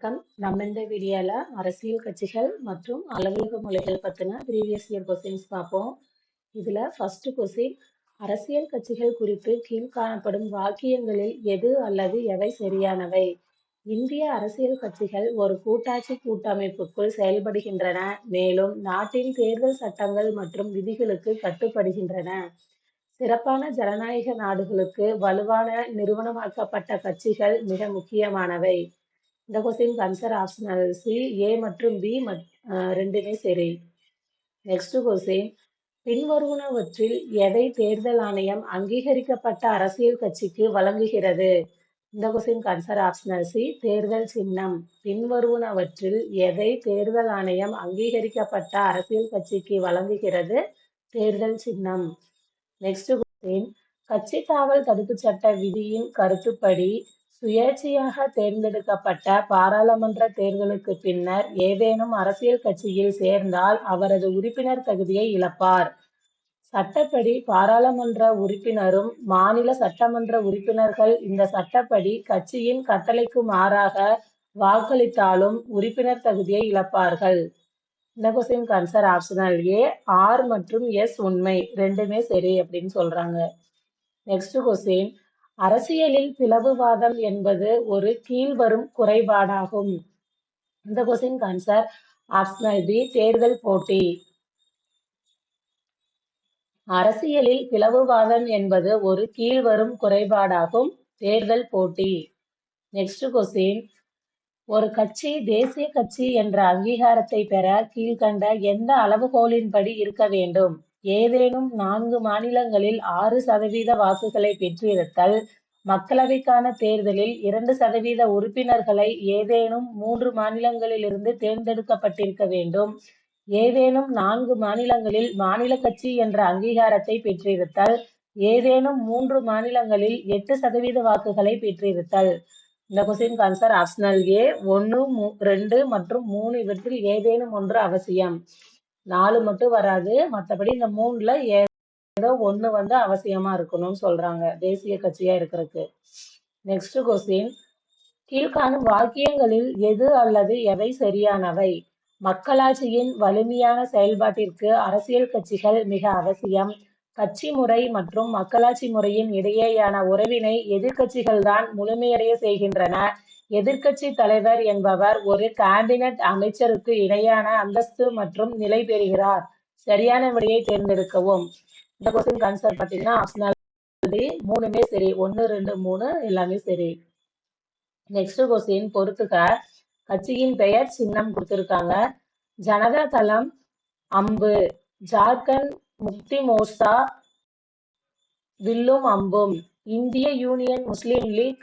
வணக்கம். நம்ம இந்த வீடியோல அரசியல் கட்சிகள் மற்றும் அலுவலக மொழிகள் பத்தின ப்ரீவியஸ் இயர் கொஸ்டின்ஸ் பார்ப்போம். இதுல ஃபர்ஸ்ட் கொஸ்டின் அரசியல் கட்சிகள் குறித்து கீழ்காணப்படும் வாக்கியங்களில் எது அல்லது எவை சரியானவை? இந்திய அரசியல் கட்சிகள் ஒரு கூட்டாட்சி கூட்டமைப்புக்குள் செயல்படுகின்றன மேலும் நாட்டின் தேர்தல் சட்டங்கள் மற்றும் விதிகளுக்கு கட்டுப்படுகின்றன. சிறப்பான ஜனநாயக நாடுகளுக்கு வலுவான நிறுவனமாக்கப்பட்ட கட்சிகள் மிக முக்கியமானவை. இந்த question answer option C A மற்றும் பி ரெண்டுமே சரி. நெக்ஸ்ட் கொஸ்டின் பின்வருவனவற்றில் எதை தேர்தல் ஆணையம் அங்கீகரிக்கப்பட்ட அரசியல் கட்சிக்கு வழங்குகிறது? இந்த கொஸ்டின் ஆன்சர் ஆப்ஷனல் சி தேர்தல் சின்னம். பின்வருவனவற்றில் எதை தேர்தல் ஆணையம் அங்கீகரிக்கப்பட்ட அரசியல் கட்சிக்கு வழங்குகிறது? தேர்தல் சின்னம். நெக்ஸ்ட் கொஸ்டின் கட்சி தாவல் தடுப்பு சட்ட விதியின் கருத்துப்படி சுயேட்சையாக தேர்ந்தெடுக்கப்பட்ட பாராளுமன்ற தேர்தலுக்கு பின்னர் ஏதேனும் அரசியல் கட்சியில் சேர்ந்தால் அவரது உறுப்பினர் தகுதியை இழப்பார். சட்டப்படி பாராளுமன்ற உறுப்பினரும் மாநில சட்டமன்ற உறுப்பினர்கள் இந்த சட்டப்படி கட்சியின் கட்டளைக்கு மாறாக வாக்களித்தாலும் உறுப்பினர் தகுதியை இழப்பார்கள். இந்த question answer optional A R மற்றும் எஸ் உண்மை ரெண்டுமே சரி அப்படின்னு சொல்றாங்க. நெக்ஸ்ட் கொஸ்டின் அரசியலில் பிளவுவாதம் என்பது ஒரு கீழ்வரும் குறைபாடாகும். இந்த கொஸ்டின் ஆன்சர் ஆப்ஷனல் பி தேர்தல் போட்டி. அரசியலில் பிளவுவாதம் என்பது ஒரு கீழ்வரும் குறைபாடாகும். தேர்தல் போட்டி. நெக்ஸ்ட் கொஸ்டின் ஒரு கட்சி தேசிய கட்சி என்ற அங்கீகாரத்தை பெற கீழ்கண்ட எந்த அளவுகோலின்படி இருக்க வேண்டும்? ஏதேனும் நான்கு மாநிலங்களில் ஆறு சதவீத வாக்குகளை பெற்றிருத்தல் மக்களவைக்கான தேர்தலில் இரண்டு சதவீத உறுப்பினர்களை ஏதேனும் மூன்று மாநிலங்களிலிருந்து தேர்ந்தெடுக்கப்பட்டிருக்க வேண்டும். ஏதேனும் நான்கு மாநிலங்களில் மாநில கட்சி என்ற அங்கீகாரத்தை பெற்றிருத்தல் ஏதேனும் மூன்று மாநிலங்களில் எட்டு சதவீத வாக்குகளை பெற்றிருத்தல். இந்த கொஸ்டின் ஆன்சர் ஆப்ஷனல் ஏ ஒன்று ரெண்டு மற்றும் மூணு இவற்றில் ஏதேனும் ஒன்று அவசியம். நாலு மட்டும் வராது. மற்றபடி இந்த மூணுல ஏதோ ஒண்ணு வந்து அவசியமா இருக்கணும்னு சொல்றாங்க. தேசிய கட்சியா இருக்கிறதுக்கு. நெக்ஸ்ட் கொஸ்டின் கீழ்காணும் வாக்கியங்களில் எது அல்லது எவை சரியானவை? மக்களாட்சியின் வலிமையான செயல்பாட்டிற்கு அரசியல் கட்சிகள் மிக அவசியம். கட்சி முறை மற்றும் மக்களாட்சி முறையின் இடையேயான உறவினை எதிர்கட்சிகள் தான் முழுமையடைய செய்கின்றன. எதிர்க்கட்சி தலைவர் என்பவர் ஒரு கேபினட் அமைச்சருக்கு இணையான அந்தஸ்து மற்றும் நிலை பெறுகிறார். சரியான விடையை தேர்ந்தெடுக்கவும். இந்த கொஸ்டின் ஆன்சர் பார்த்தீங்கன்னா ஆப்ஷனல் மூணுமே சரி. ஒன்று ரெண்டு மூணு எல்லாமே சரி. நெக்ஸ்ட் கொஸ்டின் பொறுத்துக்க கட்சியின் பெயர் சின்னம் கொடுத்திருக்காங்க. ஜனதா தளம் அம்பு. ஜார்க்கண்ட் முக்தி மோர்சா வில்லும் அம்பும். இந்திய யூனியன் முஸ்லீம் லீக்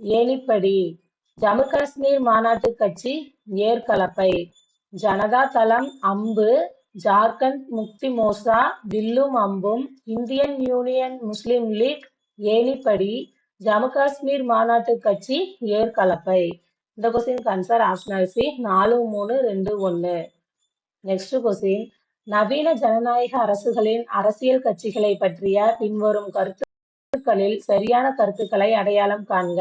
ஏனிப்படி ஜம்மு காஷ்மீர் மாநாட்டு கட்சி ஏற்கலப்பை. ஜனதா தளம் அம்பு ஜார்க்கண்ட் முக்தி மோசா வில்லும் அம்பும் இந்தியன் யூனியன் முஸ்லிம் லீக் ஏனிப்படி ஜம்மு காஷ்மீர் மாநாட்டு கட்சி ஏற்கலப்பை. இந்த கொஸ்டின் ஆன்சர் ஆப்ஷனல் சி நாலு மூணு ரெண்டு ஒன்று நெக்ஸ்ட் கொஸ்டின். நவீன ஜனநாயக அரசுகளின் அரசியல் கட்சிகளை பற்றிய பின்வரும் கருத்துக்களில் சரியான கருத்துக்களை அடையாளம் காண்க.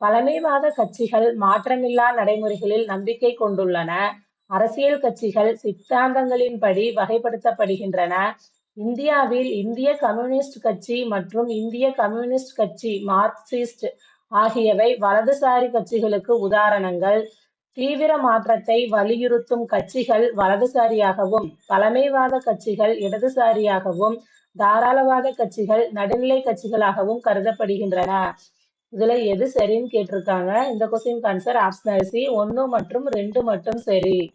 பழமைவாத கட்சிகள் மாற்றமில்லா நடைமுறைகளில் நம்பிக்கை கொண்டுள்ளன. அரசியல் கட்சிகள் சித்தாந்தங்களின்படி வகைப்படுத்தப்படுகின்றன. இந்தியாவில் இந்திய கம்யூனிஸ்ட் கட்சி மற்றும் இந்திய கம்யூனிஸ்ட் கட்சி மார்க்சிஸ்ட் ஆகியவை வலதுசாரி கட்சிகளுக்கு உதாரணங்கள். தீவிர மாற்றத்தை வலியுறுத்தும் கட்சிகள் வலதுசாரியாகவும் பழமைவாத கட்சிகள் இடதுசாரியாகவும் தாராளவாத கட்சிகள் நடுநிலை கட்சிகளாகவும் கருதப்படுகின்றன. இதுல எது சரின்னு கேட்டிருக்காங்க. இந்த கொஸ்டின் ஆன்சர் ஆப்ஷனல் சி ஒன்னு மற்றும் ரெண்டு மட்டும் சரி.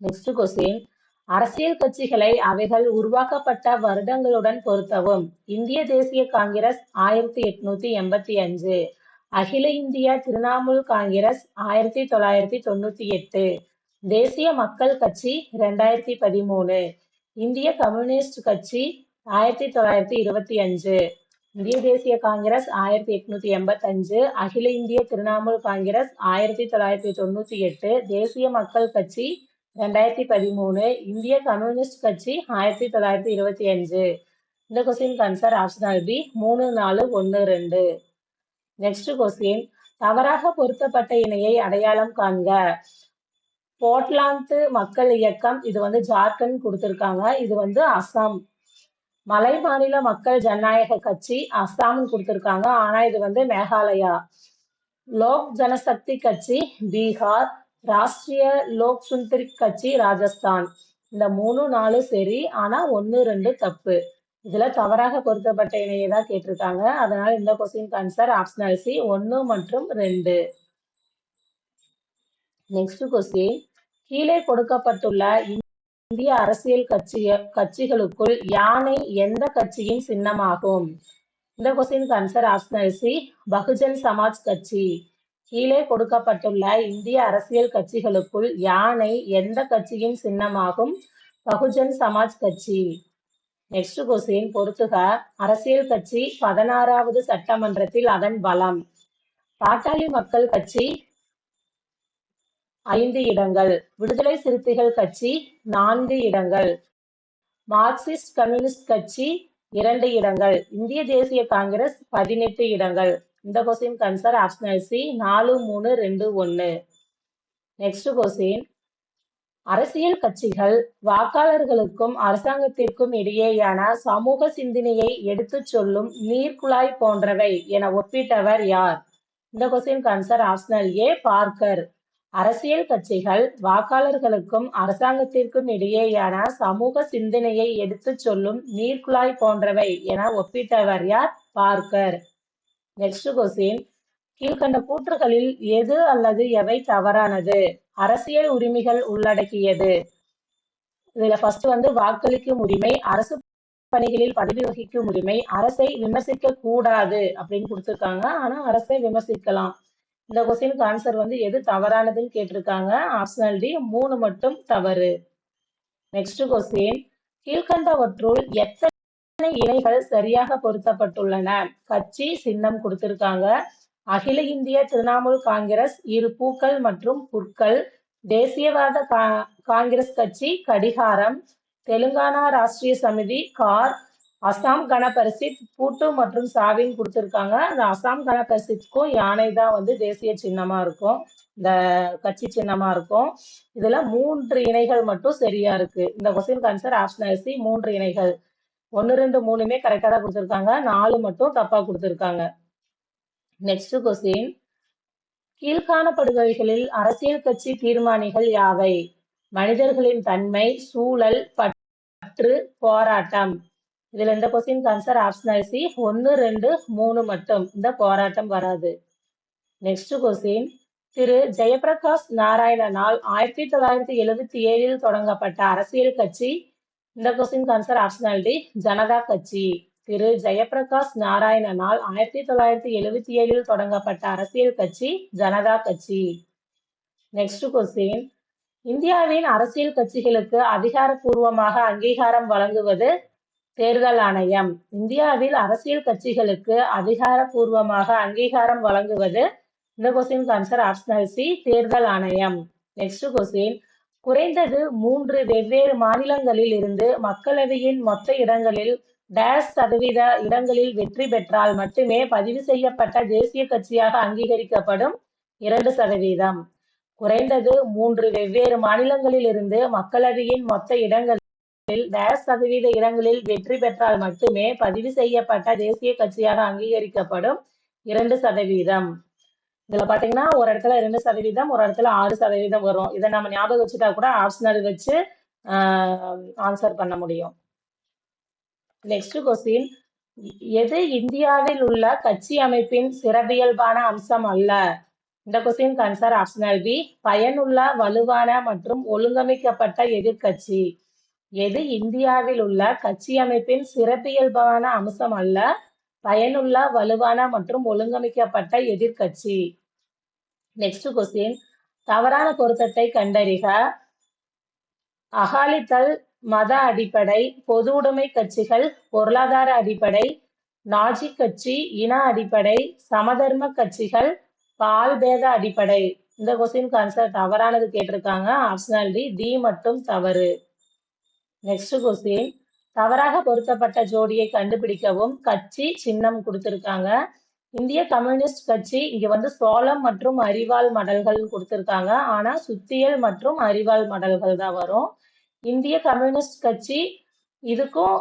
நெக்ஸ்ட் கொஸ்டின் அரசியல் கட்சிகளை அவைகள் உருவாக்கப்பட்ட வருடங்களுடன் பொருத்தவும். இந்திய தேசிய காங்கிரஸ் ஆயிரத்தி எட்நூத்தி எண்பத்தி அஞ்சு. அகில இந்திய திரிணாமுல் காங்கிரஸ் ஆயிரத்தி தொள்ளாயிரத்தி தொண்ணூத்தி எட்டு. தேசிய மக்கள் கட்சி ரெண்டாயிரத்தி பதிமூணு. இந்திய கம்யூனிஸ்ட் கட்சி ஆயிரத்தி தொள்ளாயிரத்தி இருபத்தி அஞ்சு. இந்திய தேசிய காங்கிரஸ் ஆயிரத்தி எட்நூத்தி எண்பத்தஞ்சு அகில இந்திய திரிணாமுல் காங்கிரஸ் ஆயிரத்தி தொள்ளாயிரத்தி தொண்ணூத்தி எட்டு தேசிய மக்கள் கட்சி ரெண்டாயிரத்தி பதிமூணு இந்திய கம்யூனிஸ்ட் கட்சி ஆயிரத்தி தொள்ளாயிரத்தி இருபத்தி அஞ்சு. இந்த கொஸ்டின் ஆன்சர் ஆப்ஷனல் பி மூணு நாலு ஒன்று ரெண்டு. நெக்ஸ்ட் கொஸ்டின் தவறாக பொருத்தப்பட்ட இணையை அடையாளம் காண்க. போர்ட்லாந்து மக்கள் இயக்கம் இது வந்து ஜார்க்கண்ட் கொடுத்துருக்காங்க இது வந்து அசாம். மலை மாநில மக்கள் ஜனநாயக கட்சி அஸ்ஸாம்னு கொடுத்திருக்காங்க. ஆனா இது வந்து மேகாலயா. லோக் ஜனசக்தி கட்சி பீகார் ராஷ்டிரிய லோக் சுந்தரிக் கட்சி ராஜஸ்தான். இந்த மூணு நாலு சரி ஆனா ஒன்னு ரெண்டு தப்பு. இதுல தவறாக பொருத்தப்பட்ட இணையை தான் கேட்டிருக்காங்க. அதனால இந்த கொஸ்டின் ஆன்சர் ஆப்ஷனல் சி ஒன்னு மற்றும் ரெண்டு. நெக்ஸ்ட் கொஸ்டின் கீழே கொடுக்கப்பட்டுள்ள இந்திய அரசியல் கட்சிய கட்சிகளுக்குள் யானை எந்த கட்சியின் சின்னமாகும்? இந்த question answer optional C Bahujan Samaj கட்சி. கீழே கொடுக்கப்பட்டுள்ள இந்திய அரசியல் கட்சிகளுக்குள் யானை எந்த கட்சியின் சின்னமாகும்? பகுஜன் சமாஜ் கட்சி. நெக்ஸ்ட் கொஸ்டின் பொறுத்துக. அரசியல் கட்சி பதினாறாவது சட்டமன்றத்தில் அதன் பலம். பாட்டாளி மக்கள் கட்சி ஐந்து இடங்கள். விடுதலை சிறுத்தைகள் கட்சி நான்கு இடங்கள். மார்க்சிஸ்ட் கம்யூனிஸ்ட் கட்சி இரண்டு இடங்கள். இந்திய தேசிய காங்கிரஸ் பதினெட்டு இடங்கள். இந்த கொஸ்டின் கன்சர் ஆப்ஷனல் சி நாலு மூணு ரெண்டு ஒன்று நெக்ஸ்ட் கொஸ்டின் அரசியல் கட்சிகள் வாக்காளர்களுக்கும் அரசாங்கத்திற்கும் இடையேயான சமூக சிந்தனையை எடுத்துச் சொல்லும் நீர்க்குழாய் போன்றவை என ஒப்பிட்டவர் யார்? இந்த question answer optional A Barker அரசியல் கட்சிகள் வாக்காளர்களுக்கும் அரசாங்கத்திற்கும் இடையேயான சமூக சிந்தனையை எடுத்துச் சொல்லும் நீர்க்குழாய் போன்றவை என ஒப்பிட்டவர் யார்? பார்க்கர். Next question. கீழ்கண்ட கூற்றுகளில் எது அல்லது எவை தவறானது? அரசியல் உரிமைகள் உள்ளடக்கியது. இதுல ஃபர்ஸ்ட் வந்து வாக்களிக்கும் உரிமை அரசு பணிகளில் பதவி வகிக்கும் உரிமை அரசை விமர்சிக்க கூடாது அப்படின்னு கொடுத்துருக்காங்க. ஆனா அரசை விமர்சிக்கலாம். இந்த கொஸ்டினுக்கு ஆன்சர் வந்து எது தவறானதுன்னு கேட்டிருக்காங்க. ஆப்ஷனல் டி மூணு மட்டும் தவறு. நெக்ஸ்ட் கொஸ்டின் கீழ்கண்டவற்றுள் எத்தனை இணைகள் சரியாக பொருத்தப்பட்டுள்ளன? கட்சி சின்னம் கொடுத்திருக்காங்க. அகில இந்திய திரிணாமுல் காங்கிரஸ் இரு பூக்கள் மற்றும் புற்கள். தேசியவாத காங்கிரஸ் கட்சி கடிகாரம். தெலுங்கானா ராஷ்டிரிய சமிதி கார் அசாம் கணபரிசித் பூட்டு மற்றும் சாவின் கொடுத்துருக்காங்க. அந்த அசாம் கணபரிசித்துக்கும் யானை தான் வந்து தேசிய சின்னமா இருக்கும். இந்த கட்சி சின்னமா இருக்கும். இதுல மூன்று இணைகள் மட்டும் சரியா இருக்கு. இந்த கொஸ்டின் ஆன்சர் ஆப்ஷனல் சி மூன்று இணைகள். ஒன்னு ரெண்டு மூணுமே கரெக்டா தான் கொடுத்துருக்காங்க. நாலு மட்டும் தப்பா கொடுத்துருக்காங்க. நெக்ஸ்ட் கொஸ்டின் கீழ்காணப்படுபவைகளில் அரசியல் கட்சி தீர்மானிகள் யாவை? மனிதர்களின் தன்மை சூழல் பற்று போராட்டம். இதுல இந்த கொஸ்டின் ஆன்சர் ஆப்ஷனல் சி ஒன்னு ரெண்டு மூணு மட்டும். இந்த போராட்டம் வராது. நெக்ஸ்ட் கொஸ்டின் திரு ஜெயபிரகாஷ் நாராயணனால் ஆயிரத்தி தொள்ளாயிரத்தி எழுபத்தி ஏழில் தொடங்கப்பட்ட அரசியல் கட்சி. இந்த question answer optional D Janata கட்சி. திரு ஜெயபிரகாஷ் நாராயணனால் ஆயிரத்தி தொள்ளாயிரத்தி எழுபத்தி ஏழில் தொடங்கப்பட்ட அரசியல் கட்சி ஜனதா கட்சி. நெக்ஸ்ட் கொஸ்டின் இந்தியாவின் அரசியல் கட்சிகளுக்கு அதிகாரப்பூர்வமாக அங்கீகாரம் வழங்குவது தேர்தல் ஆணையம். இந்தியாவில் அரசியல் கட்சிகளுக்கு அதிகாரப்பூர்வமாக அங்கீகாரம் வழங்குவது இந்த கொஸ்டின் ஆன்சர் ஆப்ஷனல் சி தேர்தல் ஆணையம். நெக்ஸ்ட் கொஸ்டின் குறைந்தது மூன்று வெவ்வேறு மாநிலங்களில் இருந்து மக்களவையின் மொத்த இடங்களில் டேஷ் சதவீத இடங்களில் வெற்றி பெற்றால் மட்டுமே பதிவு செய்யப்பட்ட தேசிய கட்சியாக அங்கீகரிக்கப்படும் இரண்டு சதவீதம். குறைந்தது மூன்று வெவ்வேறு மாநிலங்களில் இருந்து மக்களவையின் மொத்த இடங்களில் டேஷ் சதவீத இடங்களில் வெற்றி பெற்றால் மட்டுமே பதிவு செய்யப்பட்ட தேசிய கட்சியாக அங்கீகரிக்கப்படும் இரண்டு சதவீதம். இதுல பாத்தீங்கன்னா ஒரு இடத்துல ரெண்டு சதவீதம் ஒரு இடத்துல ஆறு சதவீதம் வரும். இதை நம்ம ஞாபகம் வச்சுட்டா கூட ஆப்ஷனல் வச்சு ஆன்சர் பண்ண முடியும். நெக்ஸ்ட் கொஸ்டின் எது இந்தியாவில் உள்ள கட்சி அமைப்பின் சிறப்பியல்பான அம்சம் அல்ல? இந்த கொஸ்டின் ஆன்சர் ஆப்ஷனல் பி பயனுள்ள வலுவான மற்றும் ஒழுங்கமைக்கப்பட்ட எதிர்கட்சி எது இந்தியாவில் உள்ள கட்சி அமைப்பின் சிறப்பியல்பான அம்சம் அல்ல? பயனுள்ள வலுவான மற்றும் ஒழுங்கமைக்கப்பட்ட எதிர்கட்சி நெக்ஸ்ட் கொஸ்டின் தவறான பொருத்தத்தை கண்டறிக. அகாலிதள் மத அடிப்படை பொது உடைமை கட்சிகள் பொருளாதார அடிப்படை நாஜி கட்சி இன அடிப்படை சமதர்ம கட்சிகள் பால் பேத அடிப்படை. இந்த கொஸ்டின் ஆன்சர் தவறானது கேட்டிருக்காங்க. ஆப்ஷனல் டி டி மட்டும் தவறு. நெக்ஸ்ட் கொஸ்டின் தவறாக பொருத்தப்பட்ட ஜோடியை கண்டுபிடிக்கவும் கட்சி சின்னம் கொடுத்திருக்காங்க. இந்திய கம்யூனிஸ்ட் கட்சி இங்க வந்து சோளம் மற்றும் அரிவாள் மடல்கள் கொடுத்திருக்காங்க. ஆனா சுத்தியல் மற்றும் அரிவாள் மடல்கள் தான் வரும். இந்திய கம்யூனிஸ்ட் கட்சி இதுக்கும்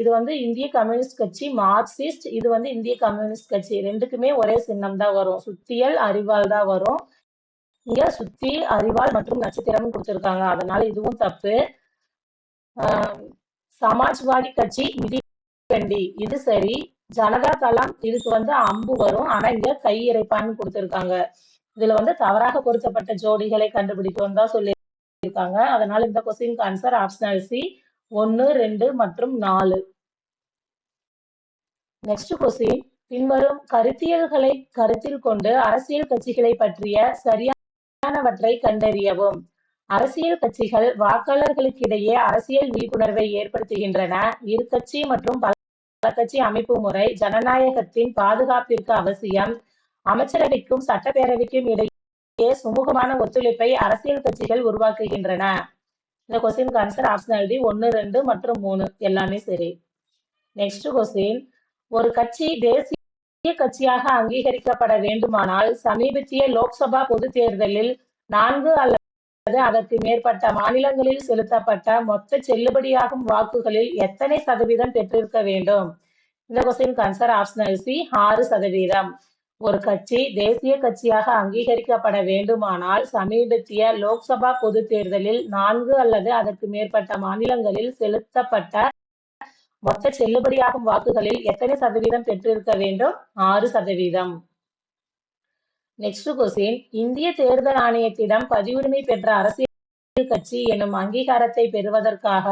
இது வந்து இந்திய கம்யூனிஸ்ட் கட்சி மார்க்சிஸ்ட் இது வந்து இந்திய கம்யூனிஸ்ட் கட்சி. ரெண்டுக்குமே ஒரே சின்னம் தான் வரும். சுத்தியல் அறிவால் தான் வரும். இங்க சுத்தி அறிவால் மற்றும் நட்சத்திரமும் கொடுத்திருக்காங்க. அதனால இதுவும் தப்பு. சமாஜ்வாடி கட்சி மிதிவண்டி இது சரி. ஜனதா தளம் இதுக்கு வந்து அம்பு வரும். ஆனா இங்க கை இறைப்பான்னு இதுல வந்து தவறாக பொருத்தப்பட்ட ஜோடிகளை கண்டுபிடிக்கும் தான் சொல்லி இருக்காங்க அதனால இந்த கொஸ்டினுக்கு ஆன்சர் ஆப்ஷனல் சி ஒன்னு ரெண்டு மற்றும் நாலு. நெக்ஸ்ட் கொஸ்டின் பின்வரும் கருத்தியல்களை கருத்தில் கொண்டு அரசியல் கட்சிகளை பற்றிய சரியானவற்றை கண்டறியவும். அரசியல் கட்சிகள் வாக்காளர்களுக்கிடையே அரசியல் விழிப்புணர்வை ஏற்படுத்துகின்றன. இரு கட்சி மற்றும் பல கட்சி அமைப்பு முறை ஜனநாயகத்தின் பாதுகாப்பிற்கு அவசியம். அமைச்சரவைக்கும் சட்டப்பேரவைக்கும் இடையே சுமூகமான ஒத்துழைப்பை அரசியல் கட்சிகள் உருவாக்குகின்றன. இந்த கொஸ்டினுக்கு ஆன்சர் ஆப்ஷன் டி ஒன்னு ரெண்டு மற்றும் மூணு எல்லாமே சரி. Next question. ஒரு கட்சி தேசிய கட்சியாக அங்கீகரிக்கப்பட வேண்டுமானால் சமீபத்திய லோக்சபா பொதுத் தேர்தலில் நான்கு அல்லது அதற்கு மேற்பட்ட மாநிலங்களில் செலுத்தப்பட்ட மொத்த செல்லுபடியாகும் வாக்குகளில் எத்தனை சதவீதம் பெற்றிருக்க வேண்டும்? இந்த கொஸ்டின் ஆன்சர் ஆப்ஷனல் சி ஆறு சதவீதம். ஒரு கட்சி தேசிய கட்சியாக அங்கீகரிக்கப்பட வேண்டுமானால் சமீபத்திய லோக்சபா பொது தேர்தலில் நான்கு அல்லது அதற்கு மேற்பட்ட மாநிலங்களில் செலுத்தப்பட்ட மொத்த செல்லுபடியாகும் வாக்குகளில் எத்தனை சதவீதம் பெற்றிருக்க வேண்டும்? ஆறு சதவீதம். Next question. இந்திய தேர்தல் ஆணையத்திடம் பதிவுரிமை பெற்ற அரசியல் கட்சி எனும் அங்கீகாரத்தை பெறுவதற்காக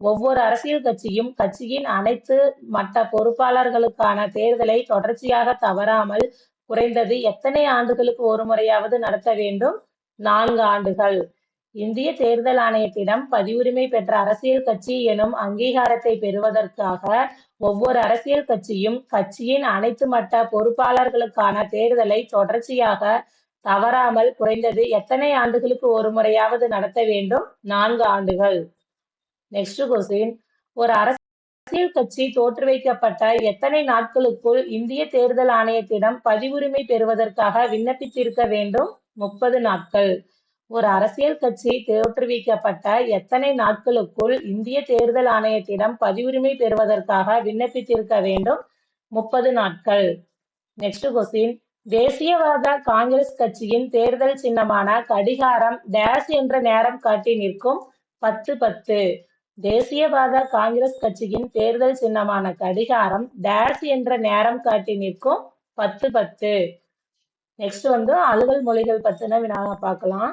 ஒவ்வொரு அரசியல் கட்சியும் கட்சியின் அனைத்து மட்ட பொறுப்பாளர்களுக்கான தேர்தலை தொடர்ச்சியாக தவறாமல் குறைந்தது எத்தனை ஆண்டுகளுக்கு ஒரு முறையாவது நடத்த வேண்டும்? நான்கு ஆண்டுகள். இந்திய தேர்தல் ஆணையத்திடம் பதிவுரிமை பெற்ற அரசியல் கட்சி எனும் அங்கீகாரத்தை பெறுவதற்காக ஒவ்வொரு அரசியல் கட்சியும் கட்சியின் அனைத்து மட்ட பொறுப்பாளர்களுக்கான தேர்தலை தொடர்ச்சியாக தவறாமல் குறைந்தது எத்தனை ஆண்டுகளுக்கு ஒரு முறையாவது நடத்த வேண்டும்? நான்கு ஆண்டுகள். நெக்ஸ்ட் கொஸ்டின் ஒரு அரசியல் கட்சி தோற்றுவிக்கப்பட்ட எத்தனை நாட்களுக்குள் இந்திய தேர்தல் ஆணையத்திடம் பதிவுரிமை பெறுவதற்காக விண்ணப்பித்திருக்க வேண்டும்? முப்பது நாட்கள். ஒரு அரசியல் கட்சி தோற்றுவிக்கப்பட்ட எத்தனை நாட்களுக்குள் இந்திய தேர்தல் ஆணையத்திடம் பதிவுரிமை பெறுவதற்காக விண்ணப்பித்திருக்க வேண்டும்? முப்பது நாட்கள். நெக்ஸ்ட் கொஸ்டின் தேசியவாத காங்கிரஸ் கட்சியின் தேர்தல் சின்னமான கடிகாரம் டேஷ் என்ற நேரம் காட்டி நிற்கும் பத்து பத்து. தேசியவாத காங்கிரஸ் கட்சியின் தேர்தல் சின்னமான கடிகாரம் டேஷ் என்ற நேரம் காட்டி நிற்கும் பத்து பத்து. நெக்ஸ்ட் வந்து அலுவல் மொழிகள் பத்தின வினா பார்க்கலாம்.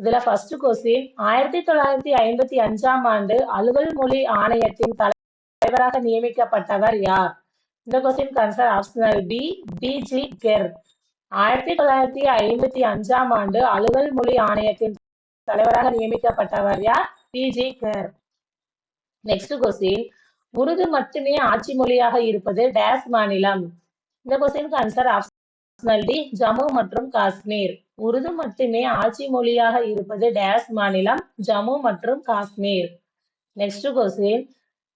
இதுல ஃபர்ஸ்ட் கொஸ்டின் ஆயிரத்தி தொள்ளாயிரத்தி ஐம்பத்தி அஞ்சாம் ஆண்டு அலுவல் மொழி ஆணையத்தின் தலைவராக நியமிக்கப்பட்டவர் யார்? இந்த question answer optional B B G Kher ஆயிரத்தி தொள்ளாயிரத்தி ஐம்பத்தி அஞ்சாம் ஆண்டு அலுவல் மொழி ஆணையத்தின் தலைவராக நியமிக்கப்பட்டவர் யார்? B G Kher next question Urdu மட்டுமே ஆட்சி மொழியாக இருப்பது டேஸ் மாநிலம். இந்த கொஸ்டினுக்கு ஆன்சர் ஆப்ஷனல் டி ஜம்மு மற்றும் காஷ்மீர். உருது மட்டுமே ஆட்சி மொழியாக இருப்பது டேஸ் மாநிலம் ஜம்மு மற்றும் காஷ்மீர். நெக்ஸ்ட் கொஸ்டின்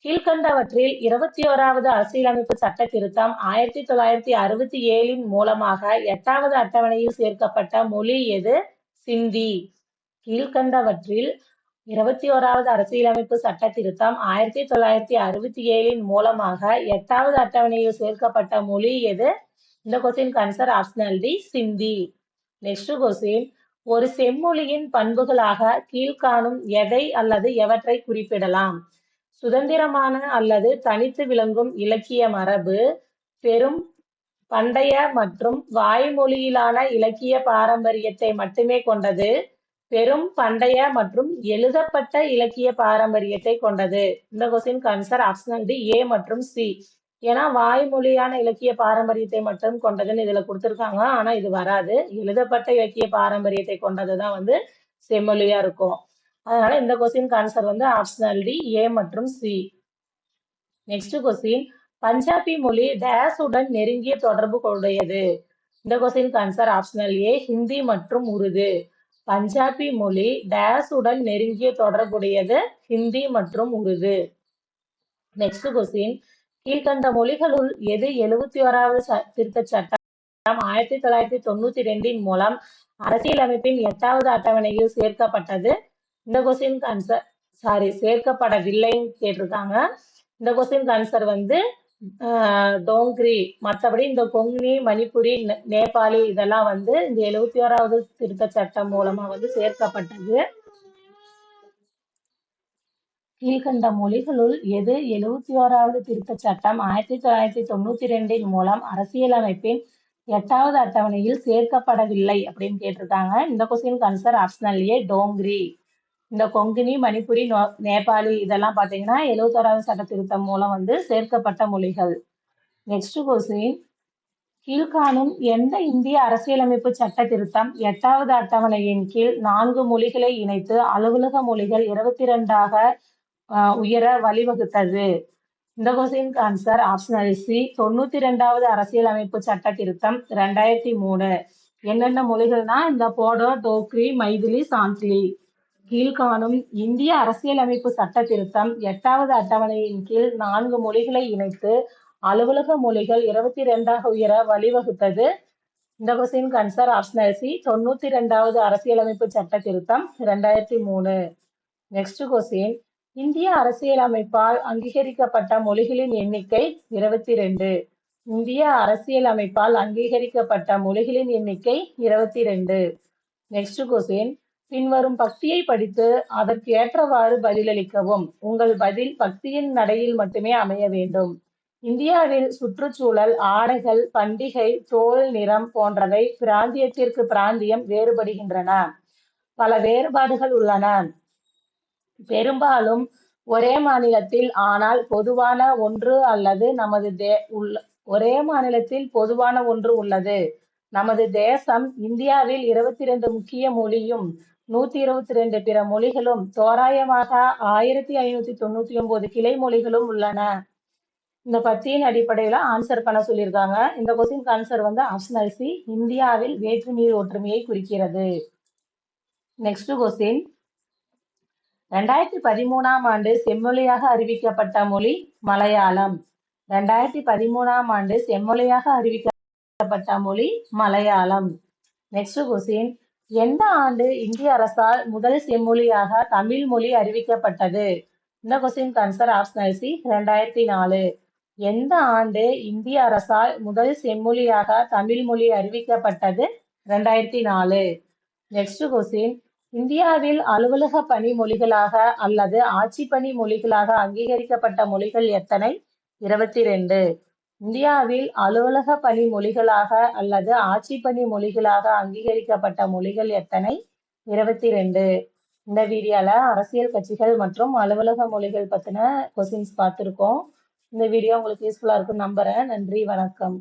கீழ்கண்டவற்றில் இருபத்தி ஓராவது அரசியலமைப்பு சட்ட திருத்தம் ஆயிரத்தி தொள்ளாயிரத்தி அறுபத்தி ஏழின் மூலமாக எட்டாவது அட்டவணையில் சேர்க்கப்பட்ட மொழி எது? சிந்தி. கீழ்கண்டவற்றில் இருபத்தி ஓராவது அரசியலமைப்பு சட்ட திருத்தம் ஆயிரத்தி தொள்ளாயிரத்தி அறுபத்தி ஏழின் மூலமாக எட்டாவது அட்டவணையில் சேர்க்கப்பட்ட மொழி எது? இந்த question answer optional D Sindhi. Next question ஒரு செம்மொழியின் பண்புகளாக கீழ்காணும் எதை அல்லது எவற்றை குறிப்பிடலாம்? சுதந்திரமான அல்லது தனித்து விளங்கும் இலக்கிய மரபு பெரும் பண்டைய மற்றும் வாய்மொழியிலான இலக்கிய பாரம்பரியத்தை மட்டுமே கொண்டது பெரும் பண்டைய மற்றும் எழுதப்பட்ட இலக்கிய பாரம்பரியத்தை கொண்டது. இந்த question answer optional D A மற்றும் சி. ஏன்னா வாய்மொழியான இலக்கிய பாரம்பரியத்தை மட்டும் கொண்டதுன்னு இதுல கொடுத்துருக்காங்க. ஆனா இது வராது. எழுதப்பட்ட இலக்கிய பாரம்பரியத்தை கொண்டதுதான் வந்து செம்மொழியா இருக்கும். அதனால இந்த கொஸ்டின் ஆன்சர் வந்து ஆப்ஷனல் டி ஏ மற்றும் சி நெக்ஸ்ட் கொஸ்டின் பஞ்சாபி மொழி டேஸ் உடன் நெருங்கிய தொடர்பு உடையது இந்த question answer optional A Hindi மற்றும் உருது. பஞ்சாபி மொழி டேஸ் உடன் நெருங்கிய தொடர்புடையது ஹிந்தி மற்றும் உருது. நெக்ஸ்ட் கொஸ்டின் கீழ்கண்ட மொழிகளுள் எது எழுபத்தி ஓராவது திருத்தச் சட்டம்? ஆயிரத்தி தொள்ளாயிரத்தி தொண்ணூத்தி ரெண்டின் மூலம் அரசியலமைப்பின் எட்டாவது அட்டவணையில் சேர்க்கப்பட்டது. இந்த கொஸ்டின் ஆன்சர் சாரி சேர்க்கப்படவில்லைன்னு கேட்டிருக்காங்க. இந்த கொஸ்டின் ஆன்சர் வந்து டோங்கிரி மற்றபடி இந்த கொங்னி மணிப்புரி நேபாளி இதெல்லாம் வந்து இந்த எழுபத்தி ஓராவது திருத்த சட்டம் மூலமா வந்து சேர்க்கப்பட்டது. கீழ்கண்ட மொழிகளுள் எது எழுபத்தி ஓராவது திருத்த சட்டம் ஆயிரத்தி தொள்ளாயிரத்தி தொண்ணூத்தி ரெண்டின் மூலம் அரசியலமைப்பின் எட்டாவது அட்டவணையில் சேர்க்கப்படவில்லை அப்படின்னு கேட்டிருக்காங்க. இந்த question answer optional A Dogri. இந்த கொங்கினி மணிப்புரி நேபாளி இதெல்லாம் பார்த்தீங்கன்னா எழுபத்தோராவது சட்ட திருத்தம் மூலம் வந்து சேர்க்கப்பட்ட மொழிகள். நெக்ஸ்ட் கொஸ்டின் கீழ்காணும் எந்த இந்திய அரசியலமைப்பு சட்ட திருத்தம் எட்டாவது அட்டவணையின் கீழ் நான்கு மொழிகளை இணைத்து அலுவலக மொழிகள் இருபத்தி ரெண்டாக உயர வழிவகுத்தது. இந்த கொஸ்டின் ஆன்சர் ஆப்ஷனல் சி தொண்ணூத்தி ரெண்டாவது அரசியலமைப்பு சட்ட திருத்தம் ரெண்டாயிரத்தி மூணு. என்னென்ன மொழிகள்னா இந்த போடோ டோக்ரி மைதிலி சாந்திலி. கீழ்காணும் இந்திய அரசியலமைப்பு சட்ட திருத்தம் எட்டாவது அட்டவணையின் கீழ் நான்கு மொழிகளை இணைத்து அலுவலக மொழிகள் இருபத்தி ரெண்டாக உயர வழிவகுத்தது. இந்த கொஸ்டின் கன்சர் ஆப்ஷனல் சி தொண்ணூத்தி ரெண்டாவது அரசியலமைப்பு சட்ட திருத்தம் ரெண்டாயிரத்தி மூணு. நெக்ஸ்ட் கொஸ்டின் இந்திய அரசியலமைப்பால் அங்கீகரிக்கப்பட்ட மொழிகளின் எண்ணிக்கை இருபத்தி ரெண்டு இந்திய அரசியலமைப்பால் அங்கீகரிக்கப்பட்ட மொழிகளின் எண்ணிக்கை இருபத்தி ரெண்டு நெக்ஸ்ட் கொஸ்டின் பின்வரும் பக்தியை படித்து அதற்கு ஏற்றவாறு பதிலளிக்கவும். உங்கள் பதில் பக்தியின் நடையில் மட்டுமே அமைய வேண்டும். இந்தியாவில் சுற்றுச்சூழல் ஆடைகள் பண்டிகை தோல் நிறம் போன்றவை பிராந்தியத்திற்கு பிராந்தியம் வேறுபடுகின்றன. பல வேறுபாடுகள் உள்ளன. பெரும்பாலும் ஒரே மாநிலத்தில் ஆனால் பொதுவான ஒன்று அல்லது நமது தே உள்ள ஒரே மாநிலத்தில் பொதுவான ஒன்று உள்ளது. நமது தேசம் இந்தியாவில் இருபத்தி ரெண்டு முக்கிய மொழியும் நூத்தி இருபத்தி ரெண்டு பிற மொழிகளும் தோராயமாக ஆயிரத்தி ஐநூத்தி தொண்ணூத்தி ஒன்பது கிளை மொழிகளும் உள்ளன. இந்த பத்தியின் அடிப்படையில ஆன்சர் பண்ண சொல்லியிருக்காங்க. இந்த கொஸ்டின் ஆன்சர் வந்து ஆப்ஷனல் சி இந்தியாவில் வேற்றுநீர் ஒற்றுமையை குறிக்கிறது. நெக்ஸ்ட் கொஸ்டின் ரெண்டாயிரத்தி பதிமூணாம் ஆண்டு செம்மொழியாக அறிவிக்கப்பட்ட மொழி மலையாளம். ரெண்டாயிரத்தி பதிமூணாம் ஆண்டு செம்மொழியாக அறிவிக்கப்பட்ட மொழி மலையாளம். Next question. எந்த ஆண்டு இந்திய அரசால் முதல் செம்மொழியாக தமிழ் மொழி அறிவிக்கப்பட்டது? இந்த கொஸ்டின் ஆன்சர் ஆப்ஷனல் சி ரெண்டாயிரத்தி நாலு. எந்த ஆண்டு இந்திய அரசால் முதல் செம்மொழியாக தமிழ் மொழி அறிவிக்கப்பட்டது? ரெண்டாயிரத்தி நாலு. Next question. இந்தியாவில் அலுவலக பணி மொழிகளாக அல்லது ஆட்சி பணி மொழிகளாக அங்கீகரிக்கப்பட்ட மொழிகள் எத்தனை? இருபத்தி ரெண்டு இந்தியாவில் அலுவலக பணி மொழிகளாக அல்லது ஆட்சி பணி மொழிகளாக அங்கீகரிக்கப்பட்ட மொழிகள் எத்தனை? இருபத்தி ரெண்டு இந்த வீடியோல அரசியல் கட்சிகள் மற்றும் அலுவலக மொழிகள் பத்தின கொஸ்டின்ஸ் பார்த்துருக்கோம். இந்த வீடியோ உங்களுக்கு யூஸ்ஃபுல்லா இருக்கும் நம்புறேன். நன்றி வணக்கம்.